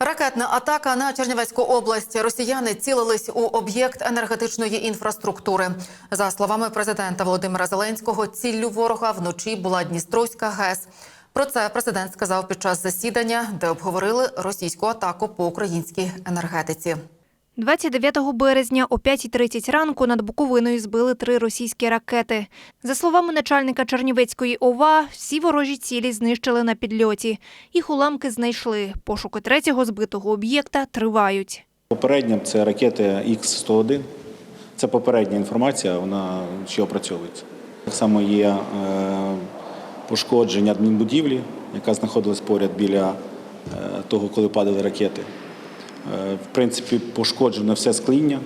Ракетна атака на Чернівецьку область. Росіяни цілились у об'єкт енергетичної інфраструктури. За словами президента Володимира Зеленського, ціллю ворога вночі була Дністровська ГЕС. Про це президент сказав під час засідання, де обговорили російську атаку по українській енергетиці. 29 березня о 5.30 ранку над Буковиною збили три російські ракети. За словами начальника Чернівецької ОВА, всі ворожі цілі знищили на підльоті. Їх уламки знайшли. Пошуки третього збитого об'єкта тривають. Попередньо це ракети Х-101. Це попередня інформація, вона ще опрацьовується. Так само є е, пошкодження адмінбудівлі, яка знаходилась поряд біля е, того, коли падали ракети. Е, В принципі, пошкоджено все скління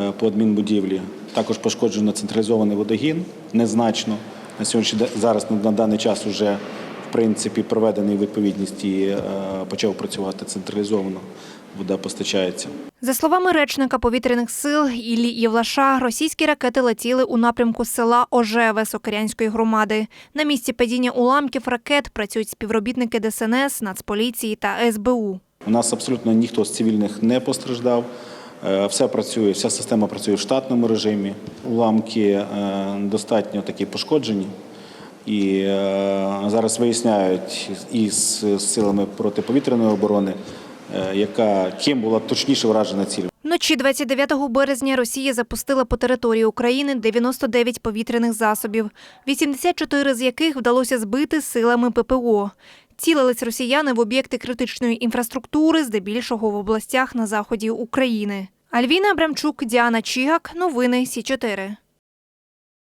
е, по адмінбудівлі. Також пошкоджено централізований водогін незначно. На сьогоднішній зараз на, на даний час вже в принципі проведений відповідність і е, почав працювати централізовано. Вода постачається. За словами речника повітряних сил Іллі Євлаша, російські ракети летіли у напрямку села Ожеве Сокирянської громади. На місці падіння уламків ракет працюють співробітники ДСНС, Нацполіції та СБУ. У нас абсолютно ніхто з цивільних не постраждав. Е, Все працює, вся система працює в штатному режимі. Уламки е, достатньо такі пошкоджені. І е, зараз виясняють із силами протиповітряної оборони, яка ким була точніше вражена ціль. Вночі 29 березня Росія запустила по території України 99 повітряних засобів, 84 з яких вдалося збити силами ППО. Цілились росіяни в об'єкти критичної інфраструктури, здебільшого в областях на заході України. Альвіна Абрамчук, Діана Чігак. Новини Сі 4